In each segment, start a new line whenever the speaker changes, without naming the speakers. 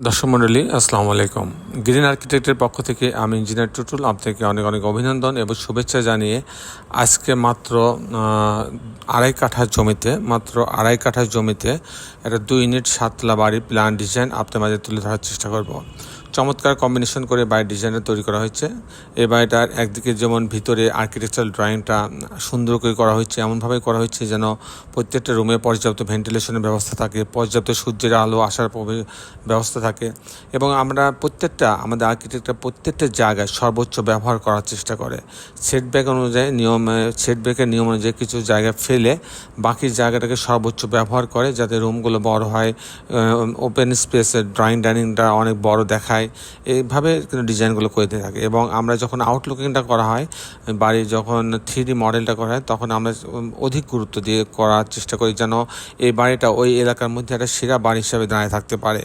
দর্শক মণ্ডলী, আসসালামু আলাইকুম। গ্রিন আর্কিটেক্টের পক্ষ থেকে আমি ইঞ্জিনিয়ার টুটুল আপনাকে অনেক অনেক অভিনন্দন এবং শুভেচ্ছা জানিয়ে আজকে মাত্র আড়াই কাঠা জমিতে, মাত্র আড়াই কাঠা জমিতে একটা দুই ইউনিট সাতলা বাড়ি প্ল্যান ডিজাইন আপনার মাঝে তুলে ধরার চেষ্টা করব। চমৎকার কম্বিনেশন করে বাড়ির ডিজাইনটা তৈরি করা হয়েছে। এই বাড়িটার একদিকে যেমন ভিতরে আর্কিটেকচারাল ড্রয়িংটা সুন্দর করে করা হয়েছে এমনভাবে করা হয়েছে যেন প্রত্যেকটা রুমে পর্যাপ্ত ভেন্টিলেশনের ব্যবস্থা থাকে, পর্যাপ্ত সূর্যের আলো আসার ব্যবস্থা থাকে এবং আমরা প্রত্যেকটা, আমাদের আর্কিটেক্টরা প্রত্যেকটা জায়গায় সর্বোচ্চ ব্যবহার করার চেষ্টা করে। সেটব্যাক অনুযায়ী নিয়ম সেটব্যাকের নিয়ম অনুযায়ী কিছু জায়গা ফেলে বাকি জায়গাটাকে সর্বোচ্চ ব্যবহার করে যাতে রুমগুলো বড় হয় ওপেন স্পেসের ড্রয়িং ডাইনিংটা অনেক বড় দেখায়। এইভাবে কিন্তু ডিজাইনগুলো করে দিয়ে থাকে। এবং আমরা যখন আউটলুকিংটা করা হয়, বাড়ির যখন থ্রি মডেলটা করা হয়, তখন আমরা অধিক গুরুত্ব দিয়ে করার চেষ্টা করি যেন এই বাড়িটা ওই এলাকার মধ্যে একটা সেরা বাড়ি হিসাবে দাঁড়িয়ে থাকতে পারে।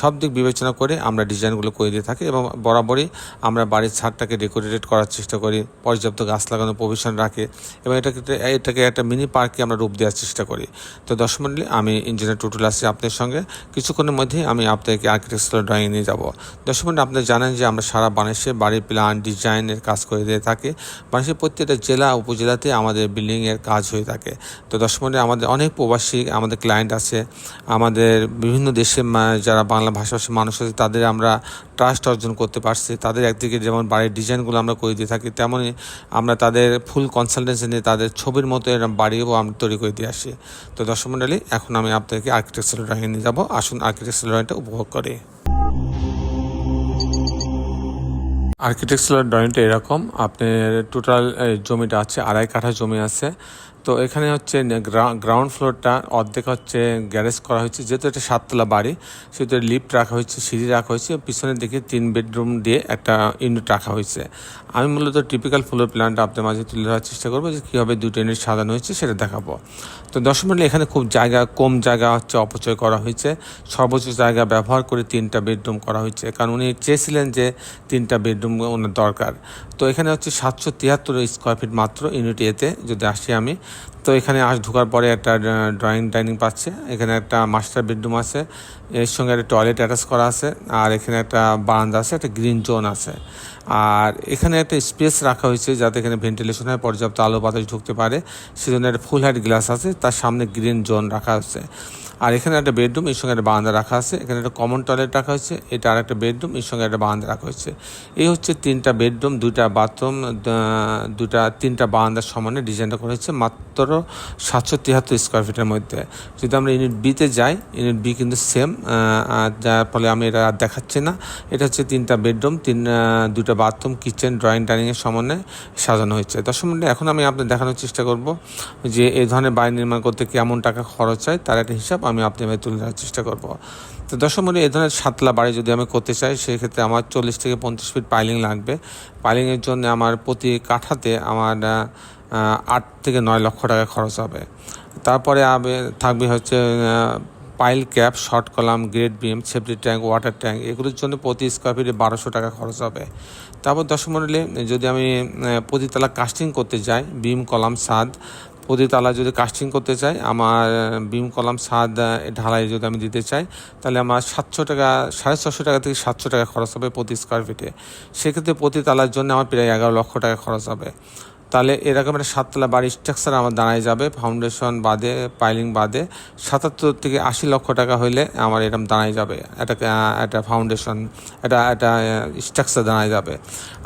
সব দিক বিবেচনা করে আমরা ডিজাইনগুলো করে দিয়ে থাকি এবং বরাবরই আমরা বাড়ির ছাদটাকে ডেকোরেটেড করার চেষ্টা করি, পর্যাপ্ত গাছ লাগানোর প্রভিশন রাখে এবং এটাকে এটাকে একটা মিনি পার্কে আমরা রূপ দেওয়ার চেষ্টা করি। তো দর্শক মন্ডলী, আমি ইঞ্জিনিয়ার টুটুল আছি আপনার সঙ্গে। কিছুক্ষণের মধ্যেই আমি আপনাকে আর্কিটেকচারাল ড্রয়িং নিয়ে যাব। দর্শক মন্ডলী আপনি জানেন যে আমরা সারা বানেশে বাড়ির প্ল্যান ডিজাইনের কাজ করে দিয়ে থাকি। বাংলাদেশের প্রত্যেকটা জেলা, উপজেলাতে আমাদের বিল্ডিংয়ের কাজ হয়ে থাকে। তো দর্শক আমাদের অনেক প্রবাসী, আমাদের ক্লায়েন্ট আছে। আমাদের বিভিন্ন দেশে যারা বাংলা ভাষাভাষী মানুষ আছে, তাদের আমরা ট্রাস্ট অর্জন করতে পারছি। তাদের একদিকে যেমন বাড়ির ডিজাইনগুলো আমরা করে দিয়ে থাকি তেমনই আমরা তাদের ফুল কনসালটেন্সি নিয়ে তাদের ছবির মতো এরকম বাড়িও আমরা তৈরি করে দিয়ে আসি। তো দর্শক মন্ডলী, এখন আমি আপনাদেরকে আর্কিটেকচারাল ড্রয়িং নিয়ে যাব। আসুন আর্কিটেকচারাল ড্রয়িংটা উপভোগ করি। আর্কিটেকচারাল ড্রয়িংটা এরকম। আপনার টোটাল জমিটা আছে আড়াই কাঠা জমি আছে। তো এখানে হচ্ছে গ্রাউন্ড ফ্লোরটা অর্ধেক হচ্ছে গ্যারেজ করা হয়েছে। যেহেতু এটা সাততলা বাড়ি, সেহেতু লিফট রাখা হয়েছে, সিঁড়ি রাখা হয়েছে। পিছনের দিকে তিন বেডরুম দিয়ে একটা ইউনিট রাখা হয়েছে। আমি মূলত টিপিক্যাল ফ্লোর প্ল্যানটা আপনার মাঝে তুলে ধরার চেষ্টা করব যে কীভাবে দুটো ইউনিট সাজানো হয়েছে সেটা দেখাবো। তো দশ মিনিট এখানে খুব জায়গা, কম জায়গা হচ্ছে অপচয় করা হয়েছে। সর্বোচ্চ জায়গা ব্যবহার করে তিনটা বেডরুম করা হয়েছে। কারণ উনি চেয়েছিলেন যে তিনটা বেডরুম ওনার দরকার। তো এখানে হচ্ছে সাতশো তিয়াত্তর স্কোয়ার ফিট মাত্র ইউনিট এতে যদি আসি আমি তো এখানে আস ঢোকার পরে একটা ড্রয়িং ডাইনিং পাচ্ছে। এখানে একটা মাস্টার বেডরুম আছে। এর সঙ্গে একটা টয়লেট অ্যাটাচ করা আছে। আর এখানে একটা বারান্দা আছে, একটা গ্রিন জোন আছে। আর এখানে একটা স্পেস রাখা হয়েছে যাতে এখানে ভেন্টিলেশন হয়, পর্যাপ্ত আলো বাতাস ঢুকতে পারে। সেজন্য একটা ফুল হাইট গ্লাস আছে, তার সামনে গ্রিন জোন রাখা আছে। আর এখানে একটা বেডরুম, এর সঙ্গে একটা বারান্দা রাখা আছে। এখানে একটা কমন টয়লেট রাখা হয়েছে। এটা আর একটা বেডরুম, এর সঙ্গে একটা বারান্দা রাখা হয়েছে। এই হচ্ছে তিনটা বেডরুম, দুইটা বাথরুম দুটা তিনটা বারান্দার সমানে ডিজাইনটা করা হয়েছে, মাত্র সাতশো তিয়াত্তর স্কোয়ার ফিটের মধ্যে। যদি আমরা ইউনিট বিতে যাই ইউনিট বি কিন্তু সেম যার ফলে আমি এটা আর দেখাচ্ছি না। এটা হচ্ছে তিনটা বেডরুম, তিন দুটা বাথরুম কিচেন ড্রয়িং ডাইনিংয়ের সমন্বয়ে সাজানো হয়েছে। মণ্ডলী এখন আমি আপনাদের দেখানোর চেষ্টা করব যে এই ধরনের বাড়ি নির্মাণ করতে কেমন টাকা খরচ হয়, তার একটা হিসাব আমি আপনাদের তুলে ধরার চেষ্টা করব। তো দর্শক মণ্ডলী এই ধরনের সাতলা বাড়ি যদি আমি করতে চাই, সেক্ষেত্রে আমার চল্লিশ থেকে পঞ্চাশ ফিট পাইলিং লাগবে। পাইলিংয়ের জন্য আমার প্রতি কাঠাতে আমার আট থেকে নয় লক্ষ টাকা খরচ হবে। তারপরে আমি থাকবে হচ্ছে pile cap, short column, grade beam, safety tank, water tank, এগুলোর জন্য প্রতি স্কোয়ার ফিটে বারোশো টাকা খরচ হবে। তারপর দশম মডেলে যদি আমি প্রতিতলা কাস্টিং করতে যাই, বিম, কলাম সাদ প্রতিতলা যদি কাস্টিং করতে চাই, আমার বিম কলাম সাদ ঢালাই যদি আমি দিতে চাই, তাহলে আমার সাতশো টাকা, সাড়ে ছশো টাকা থেকে সাতশো টাকা খরচ হবে প্রতি স্কোয়ার ফিটে সেক্ষেত্রে প্রতি তালার জন্য আমার প্রায় এগারো লক্ষ টাকা খরচ হবে। তাহলে এরকম একটা সাততলা বাড়ির স্ট্রাকচার আমার দাঁড়ায় যাবে। ফাউন্ডেশন বাদে পাইলিং বাদে, সাতাত্তর থেকে আশি লক্ষ টাকা হইলে আমার এরকম দাঁড়ায় যাবে। একটা একটা ফাউন্ডেশন একটা একটা স্ট্রাকচার দাঁড়ায় যাবে।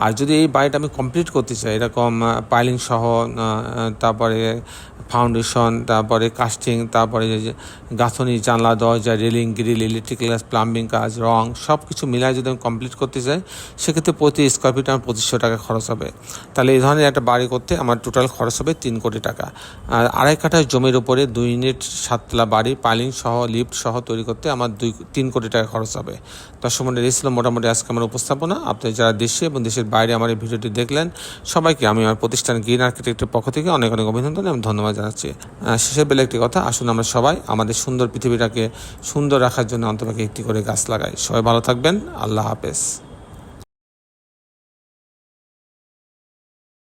আর যদি এই বাড়িটা আমি কমপ্লিট করতে চাই, এরকম পাইলিং সহ তারপরে ফাউন্ডেশন তারপরে কাস্টিং তারপরে গাঁথনি, জানলা, দরজা railing grill electric glass plumbing কাজ, রং সব কিছু মিলায় যদি আমি কমপ্লিট করতে চাই, সেক্ষেত্রে প্রতি স্কোয়ার ফিট আমার পঁচিশশো টাকা খরচ হবে। তাহলে এই ধরনের একটা বাড়ি করতে আমার টোটাল খরচ হবে তিন কোটি টাকা। আর আড়াই কাঠা জমির উপরে দুই ইউনিট সাততলা বাড়ি পাইলিং সহ, লিফট সহ তৈরি করতে আমার দুই, তিন কোটি টাকা খরচ হবে। দর্শক মন্ডলী, এই ছিল মোটামুটি আজকে আমার উপস্থাপনা। আপনি যারা দেশে এবং দেশের বাইরে আমার এই ভিডিওটি দেখলেন, সবাইকে আমি আমার প্রতিষ্ঠান গ্রিন আর্কিটেক্টের পক্ষ থেকে অনেক অনেক অভিনন্দন এবং ধন্যবাদ জানাচ্ছি। শেষের বেলা একটি কথা, আসুন আমরা সবাই আমাদের সুন্দর পৃথিবীটাকে সুন্দর রাখার জন্য অন্তপাকে একটি করে গাছ লাগাই। সবাই ভালো থাকবেন, আল্লাহ হাফেজ।